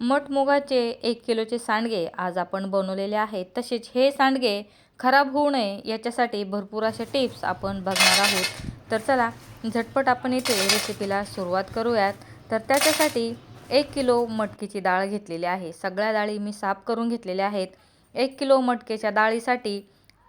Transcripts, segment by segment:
मठमुगाचे एक किलोचे सांडगे आज आपण बनवलेले आहेत. तसेच हे सांडगे खराब होऊ नये याच्यासाठी भरपूर अशा टिप्स आपण बघणार आहोत. तर चला झटपट आपण इथे रेसिपीला सुरुवात करूयात. तर त्याच्यासाठी एक किलो मटकीची डाळ घेतलेली आहे. सगळ्या डाळी मी साफ करून घेतलेल्या आहेत. एक किलो मटकेच्या डाळीसाठी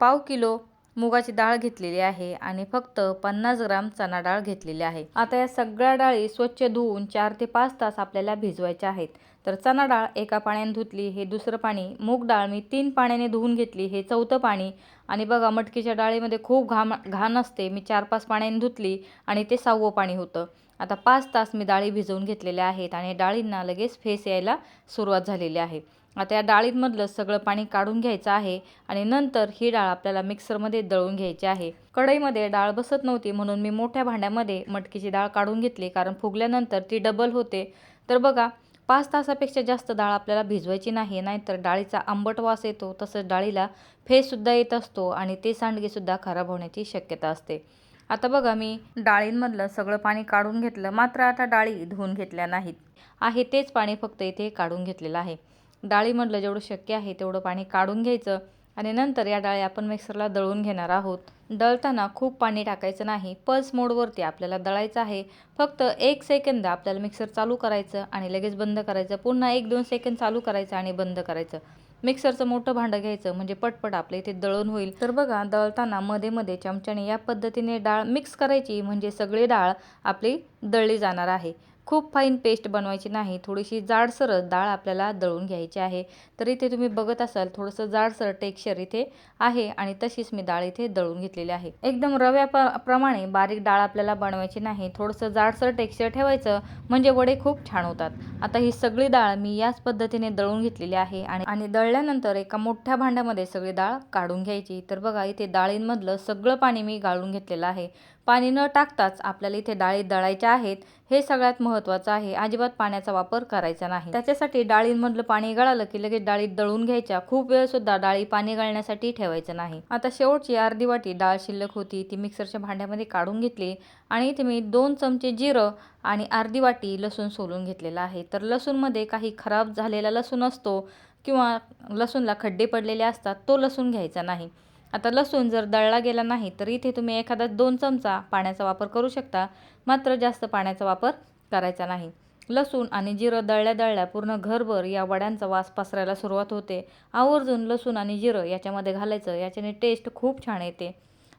पाव किलो मुगाची डाळ घेतलेली आहे आणि फक्त पन्नास ग्राम चणा डाळ घेतलेली आहे. आता या सगळ्या डाळी स्वच्छ धुवून चार ते पाच तास आपल्याला भिजवायच्या आहेत. तर चणा डाळ एका पाण्याने धुतली हे दुसरं पाणी. मूग डाळ मी तीन पाण्याने धुवून घेतली हे चौथं पाणी. आणि बघा मटकीच्या डाळीमध्ये खूप घाम घाण असते. मी चार पाच पाण्याने धुतली आणि ते सहावं पाणी होतं. आता पाच तास मी डाळी भिजवून घेतलेल्या आहेत आणि डाळींना लगेच फेस यायला सुरुवात झालेली आहे. आता या डाळींमधलं सगळं पाणी काढून घ्यायचं आहे आणि नंतर ही डाळ आपल्याला मिक्सरमध्ये दळून घ्यायची आहे. कढईमध्ये डाळ बसत नव्हती म्हणून मी मोठ्या भांड्यामध्ये मटकीची डाळ काढून घेतली कारण फुगल्यानंतर ती डबल होते. तर बघा पाच तासापेक्षा जास्त डाळ आपल्याला भिजवायची नाही नाहीतर डाळीचा आंबट वास येतो तसंच डाळीला फेससुद्धा येत असतो आणि ते सांडगेसुद्धा खराब होण्याची शक्यता असते. आता बघा मी डाळींमधलं सगळं पाणी काढून घेतलं मात्र आता डाळी धुवून घेतल्या नाहीत. आहे तेच पाणी फक्त इथे काढून घेतलेलं आहे. डाळीमधलं जेवढं शक्य आहे तेवढं पाणी काढून घ्यायचं. आणि नंतर या डाळी आपण मिक्सरला दळून घेणार आहोत. दळताना खूप पाणी टाकायचं नाही पल्स मोडवरती आपल्याला दळायचं आहे. फक्त एक सेकंद आपल्याला मिक्सर चालू करायचं आणि लगेच बंद करायचं. पुन्हा एक दोन सेकंद चालू करायचं आणि बंद करायचं. मिक्सरचं मोठं भांडं घ्यायचं म्हणजे पटपट आपलं इथे दळण होईल. तर बघा दळताना मध्ये मध्ये चमच्याने या पद्धतीने डाळ मिक्स करायची म्हणजे सगळी डाळ आपली दळली जाणार आहे. खूप फाईन पेस्ट बनवायची नाही. थोडीशी जाडसरच डाळ आपल्याला दळून घ्यायची आहे. तर इथे तुम्ही बघत असाल थोडंसं जाडसर टेक्स्चर इथे आहे आणि तशीच मी डाळ इथे दळून घेतलेली आहे. एकदम रव्या प्रमाणे बारीक डाळ आपल्याला बनवायची नाही. थोडंसं जाडसर टेक्स्चर ठेवायचं म्हणजे वडे खूप छान होतात. आता ही सगळी डाळ मी याच पद्धतीने दळून घेतलेली आहे आणि आणि दळल्यानंतर एका मोठ्या भांड्यामध्ये सगळी डाळ काढून घ्यायची. तर बघा इथे डाळींमधलं सगळं पाणी मी गाळून घेतलेलं आहे. पाणी न टाकताच आपल्याला इथे डाळी दळायच्या आहेत हे सगळ्यात महत्त्वाचं आहे. अजिबात पाण्याचा वापर करायचा नाही. त्याच्यासाठी डाळींमधलं पाणी गळालं की लगेच डाळीत दळून घ्यायच्या. खूप वेळ सुद्धा डाळी पाणी गळण्यासाठी ठेवायचं नाही. आता शेवटची अर्धी वाटी डाळ शिल्लक होती ती मिक्सरच्या भांड्यामध्ये काढून घेतली आणि इथे मी दोन चमचे जिरं आणि अर्धी वाटी लसूण सोलून घेतलेला आहे. तर लसूणमध्ये काही खराब झालेला लसूण असतो किंवा लसूणला खड्डे पडलेले असतात तो लसूण घ्यायचा नाही. आता लसूण जर दळला गेला नाही तर इथे तुम्ही एखादा दोन चमचा पाण्याचा वापर करू शकता. मात्र जास्त पाण्याचा वापर करायचा नाही. लसूण आणि जिरं दळल्या दळल्या पूर्ण घरभर या वड्यांचा वास पसरायला सुरुवात होते. आवर्जून लसूण आणि जिरं याच्यामध्ये घालायचं याच्याने टेस्ट खूप छान येते.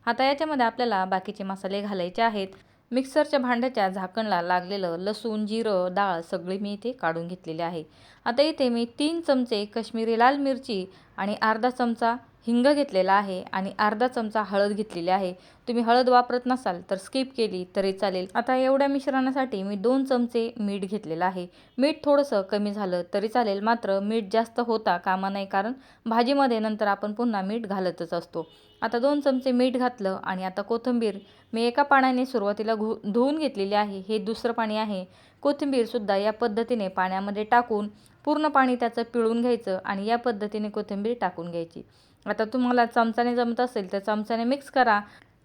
आता याच्यामध्ये आपल्याला बाकीचे मसाले घालायचे आहेत. मिक्सरच्या भांड्याच्या झाकणला लागलेलं लसूण जिरं डाळ सगळी मी इथे काढून घेतलेली आहे. आता इथे मी तीन चमचे कश्मीरी लाल मिरची आणि अर्धा चमचा हिंग घेतलेला आहे आणि अर्धा चमचा हळद घेतलेली आहे. तुम्ही हळद वापरत नसाल तर स्किप केली तरी चालेल. आता एवढ्या मिश्रणासाठी मी दोन चमचे मीठ घेतलेलं आहे. मीठ थोडंसं कमी झालं तरी चालेल मात्र मीठ जास्त होता कामा नाही कारण भाजीमध्ये नंतर आपण पुन्हा मीठ घालतच असतो. आता दोन चमचे मीठ घातलं आणि आता कोथिंबीर मी एका पाण्याने सुरुवातीला घु धुवून घेतलेली आहे. हे दुसरं पाणी आहे. कोथिंबीरसुद्धा या पद्धतीने पाण्यामध्ये टाकून पूर्ण पाणी त्याचं पिळून घ्यायचं आणि या पद्धतीने कोथिंबीर टाकून घ्यायची. आता तुम्हाला चमचाने जमत असेल तर चमचाने मिक्स करा.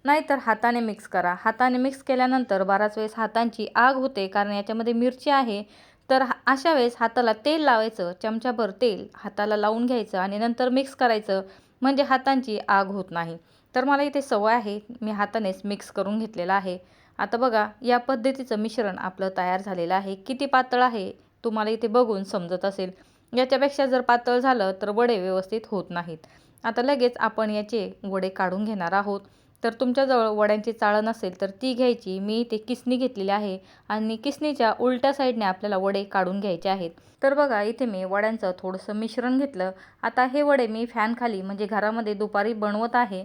नाहीतर हाताने मिक्स करा. हाताने मिक्स केल्यानंतर बराच वेळेस हातांची आग होते कारण याच्यामध्ये मिरची आहे. तर अशा वेळेस हाताला तेल लावायचं चमच्याभर तेल हाताला लावून घ्यायचं आणि नंतर मिक्स करायचं. म्हणजे हातांची आग होत नाही. तर मला इथे सवय आहे. मी हातानेच मिक्स करून घेतलेलं आहे. आता बघा या पद्धतीचं मिश्रण आपलं तयार झालेलं आहे. किती पातळ आहे तुम्हाला इथे बघून समजत असेल. याच्यापेक्षा जर पातळ झालं तर वडे व्यवस्थित होत नाहीत. आता लगेच आपण याचे वडे काढून घेणार आहोत. तर तुमच्याजवळ वड्यांची चाळण नसेल तर ती घ्यायची. मी ते किसणी घेतलेली आहे आणि किसणीच्या उलट्या साईडने आपल्याला वडे काढून घ्यायचे आहेत. तर बघा इथे मी वड्यांचं थोडंसं मिश्रण घेतलं. आता हे वडे मी फॅनखाली म्हणजे घरामध्ये दुपारी बनवत आहे.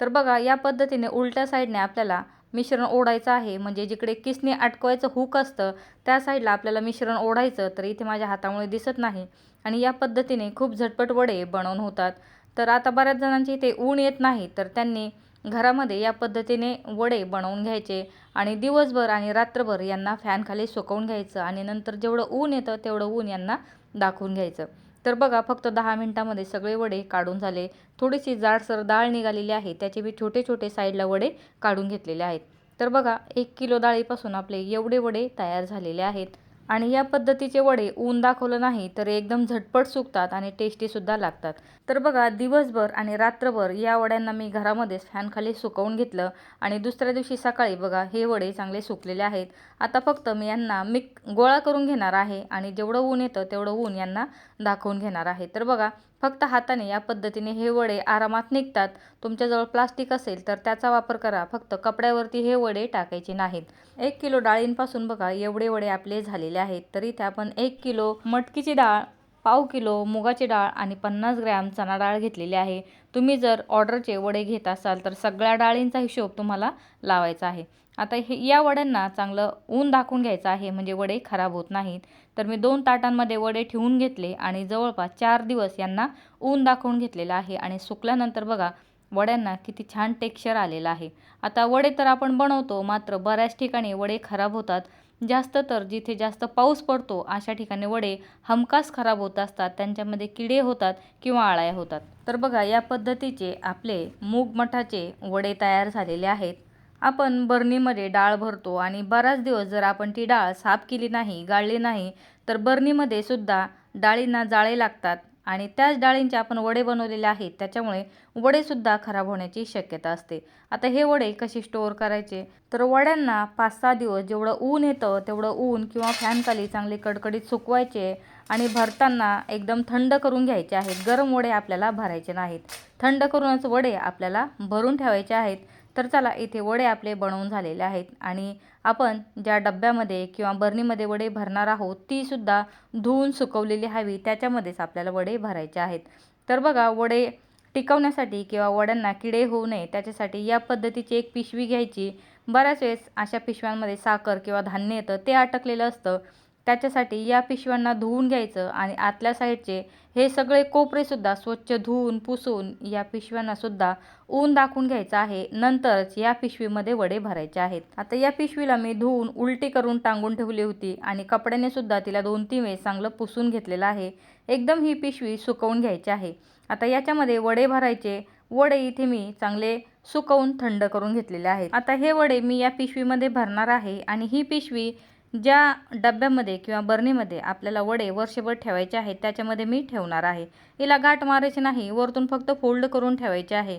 तर बघा या पद्धतीने उलट्या साईडने आपल्याला मिश्रण ओढायचं आहे. म्हणजे जिकडे किसणी अटकवायचं हुक असतं त्या साईडला आपल्याला मिश्रण ओढायचं. तर इथे माझ्या हातामुळे दिसत नाही. आणि या पद्धतीने खूप झटपट वडे बनवून होतात. तर आता बऱ्याच जणांची इथे ऊन येत नाही तर त्यांनी घरामध्ये या पद्धतीने वडे बनवून घ्यायचे आणि दिवसभर आणि रात्रभर यांना फॅनखाली सुकवून घ्यायचं आणि नंतर जेवढं ऊन येतं तेवढं ऊन यांना दाखवून घ्यायचं. तर बघा फक्त दहा मिनटामध्ये सगळे वडे काढून झाले. थोडीशी जाडसर डाळ निघालेली आहे त्याचे मी छोटे छोटे साईडला वडे काढून घेतलेले आहेत. तर बघा एक किलो डाळीपासून आपले एवढे वडे तयार झालेले आहेत. आणि या पद्धतीचे वडे ऊन दाखवलं नाही तर एकदम झटपट सुकतात आणि टेस्टीसुद्धा लागतात. तर बघा दिवसभर आणि रात्रभर या वड्यांना मी घरामध्येच फॅनखाली सुकवून घेतलं आणि दुसऱ्या दिवशी सकाळी बघा हे वडे चांगले सुकलेले आहेत. आता फक्त मी यांना मिक गोळा करून घेणार आहे आणि जेवढं ऊन येतं तेवढं ऊन यांना दाखवून घेणार आहे. तर बघा फक्त हाताने या पद्धतीने हे वडे आरामात निघतात. तुमच्याजवळ प्लास्टिक असेल तर त्याचा वापर करा. फक्त कपड्यावरती हे वडे टाकायचे नाहीत. एक किलो डाळींपासून बघा एवढे वडे आपले झालेले आहेत. तरी त्या आपण एक किलो मटकीची डाळ पाव किलो मुगाची डाळ आणि पन्नास ग्रॅम चणा डाळ घेतलेली आहे. तुम्ही जर ऑर्डरचे वडे घेत असाल तर सगळ्या डाळींचा हिशोब तुम्हाला लावायचा आहे. आता हे या वड्यांना चांगलं ऊन दाखवून घ्यायचं आहे म्हणजे वडे खराब होत नाहीत. तर मी दोन ताटांमध्ये वडे ठेवून घेतले आणि जवळपास चार दिवस यांना ऊन दाखवून घेतलेलं आहे आणि सुकल्यानंतर बघा वड्यांना किती छान टेक्स्चर आलेलं आहे. आता वडे तर आपण बनवतो मात्र बऱ्याच ठिकाणी वडे खराब होतात. जास्त तर जिथे जास्त पाऊस पडतो अशा ठिकाणी वडे हमखास खराब होत असतात त्यांच्यामध्ये किडे होतात किंवा आळ्या होतात. तर बघा या पद्धतीचे आपले मूग मठाचे वडे तयार झालेले आहेत. आपण बरणीमध्ये डाळ भरतो आणि बराच दिवस जर आपण ती डाळ साफ केली नाही गाळली नाही तर बरणीमध्ये सुद्धा डाळींना जाळे लागतात आणि त्याच डाळींचे आपण वडे बनवलेले आहेत त्याच्यामुळे वडेसुद्धा खराब होण्याची शक्यता असते. आता हे वडे कसे स्टोअर करायचे? तर वड्यांना पाच सहा दिवस जेवढं ऊन येतं तेवढं ऊन किंवा फॅनखाली चांगले कडकडीत सुकवायचे आणि भरताना एकदम थंड करून घ्यायचे आहेत. गरम वडे आपल्याला भरायचे नाहीत. थंड करूनच वडे आपल्याला भरून ठेवायचे आहेत. तर चला इथे वडे आपले बनवून झालेले आहेत. आणि आपण ज्या डब्यामध्ये किंवा बरणीमध्ये वडे भरणार आहोत तीसुद्धा धुवून सुकवलेली हवी. त्याच्यामध्येच आपल्याला वडे भरायचे आहेत. तर बघा वडे टिकवण्यासाठी किंवा वड्यांना किडे होऊ नये त्याच्यासाठी या पद्धतीची एक पिशवी घ्यायची. बऱ्याच वेळेस अशा पिशव्यांमध्ये साखर किंवा धान्य येतं ते अटकलेलं असतं. त्याच्यासाठी या पिशव्यांना धुवून घ्यायचं आणि आतल्या साईडचे हे सगळे कोपरेसुद्धा स्वच्छ धुवून पुसून या पिशव्यांनासुद्धा ऊन दाखवून घ्यायचं आहे. नंतरच या पिशवीमध्ये वडे भरायचे आहेत. आता या पिशवीला मी धुवून उलटी करून टांगून ठेवली होती आणि कपड्याने सुद्धा तिला दोन तीन वेळेस चांगलं पुसून घेतलेलं आहे. एकदम ही पिशवी सुकवून घ्यायची आहे. आता याच्यामध्ये वडे भरायचे. वडे इथे मी चांगले सुकवून थंड करून घेतलेले आहेत. आता हे वडे मी या पिशवीमध्ये भरणार आहे आणि ही पिशवी ज्या डब्यामध्ये किंवा बरणीमध्ये आपल्याला वडे वर्षभर ठेवायचे आहेत त्याच्यामध्ये मी ठेवणार आहे. हिला गाठ मारायची नाही वरतून फक्त फोल्ड करून ठेवायचे आहे.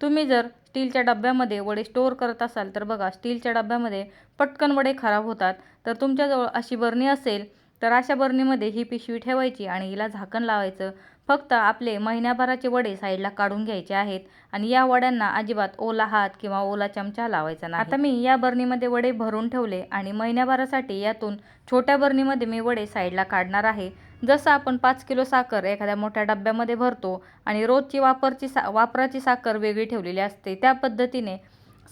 तुम्ही जर स्टीलच्या डब्यामध्ये वडे स्टोअर करत असाल तर बघा स्टीलच्या डब्यामध्ये पटकन वडे खराब होतात. तर तुमच्याजवळ अशी बरणी असेल तर अशा बरणीमध्ये ही पिशवी ठेवायची आणि हिला झाकण लावायचं. फक्त आपले महिन्याभराचे वडे साईडला काढून घ्यायचे आहेत आणि या वड्यांना अजिबात ओला हात किंवा ओला चमचा लावायचा नाही. आता मी या बरणीमध्ये वडे भरून ठेवले आणि महिन्याभरासाठी यातून छोट्या बरणीमध्ये मी वडे साईडला काढणार आहे. जसं आपण पाच किलो साखर एखाद्या मोठ्या डब्यामध्ये भरतो आणि रोजची वापरची सा वापराची साखर वेगळी ठेवलेली असते त्या पद्धतीने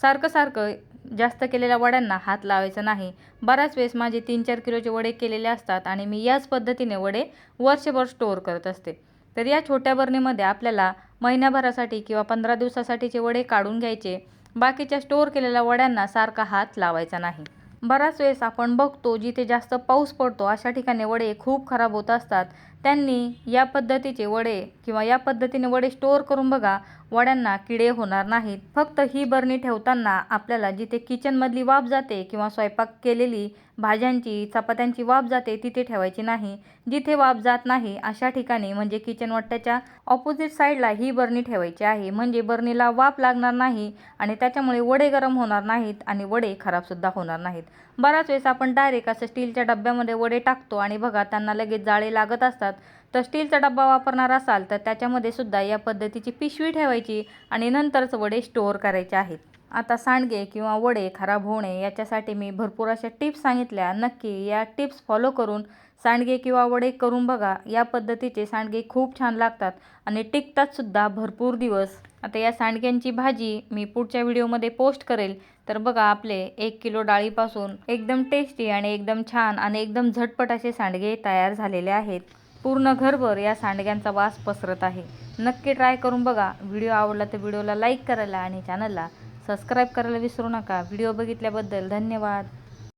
सारखं सारखं जास्त केलेल्या वड्यांना हात लावायचा नाही. बऱ्याच वेळेस माझे तीन चार किलोचे वडे केलेले असतात आणि मी याच पद्धतीने वडे वर्षभर स्टोअर करत असते. तर या छोट्या बरणीमध्ये आपल्याला महिन्याभरासाठी किंवा पंधरा दिवसासाठीचे वडे काढून घ्यायचे. बाकीच्या स्टोअर केलेल्या वड्यांना सारखा हात लावायचा नाही. बराच वेळेस आपण बघतो जिथे जास्त पाऊस पडतो अशा ठिकाणी वडे खूप खराब होत असतात. त्यांनी या पद्धतीचे वडे किंवा या पद्धतीने वडे स्टोअर करून बघा वड्यांना किडे होणार नाहीत. फक्त ही बरणी ठेवताना आपल्याला जिथे किचनमधली वाफ जाते किंवा स्वयंपाक केलेली भाज्यांची चपात्यांची वाफ जाते तिथे ठेवायची नाही. जिथे वाफ जात नाही अशा ठिकाणी म्हणजे किचन वट्ट्याच्या ऑपोजिट साईडला ही बरणी ठेवायची आहे. म्हणजे बरणीला वाफ लागणार नाही आणि त्याच्यामुळे वडे गरम होणार नाहीत आणि वडे खराबसुद्धा होणार नाहीत. बराच वेळेस आपण डायरेक्ट असं स्टीलच्या डब्यामध्ये वडे टाकतो आणि बघा त्यांना लगेच जाळे लागत असतात. तर स्टीलचा डब्बा वापरणार असाल तर त्याच्यामध्ये सुद्धा या पद्धतीची पिशवी ठेवायची आणि नंतरच वडे स्टोअर करायचे आहेत. आता सांडगे किंवा वडे खराब होणे याच्यासाठी मी भरपूर अशा टिप्स सांगितल्या. नक्की या टिप्स फॉलो करून सांडगे किंवा वडे करून बघा. या पद्धतीचे सांडगे खूप छान लागतात आणि टिकतातसुद्धा भरपूर दिवस. आता या सांडग्यांची भाजी मी पुढच्या व्हिडिओमध्ये पोस्ट करेल. तर बघा आपले एक किलो डाळीपासून एकदम टेस्टी आणि एकदम छान आणि एकदम झटपट असे सांडगे तयार झालेले आहेत. पूर्ण घरभर या सांडग्यांचा वास पसरत आहे. नक्की ट्राय करून बघा. व्हिडिओ आवडला तर व्हिडिओला लाईक करायला आणि चॅनलला सबस्क्राईब करायला विसरू नका. व्हिडिओ बघितल्याबद्दल धन्यवाद.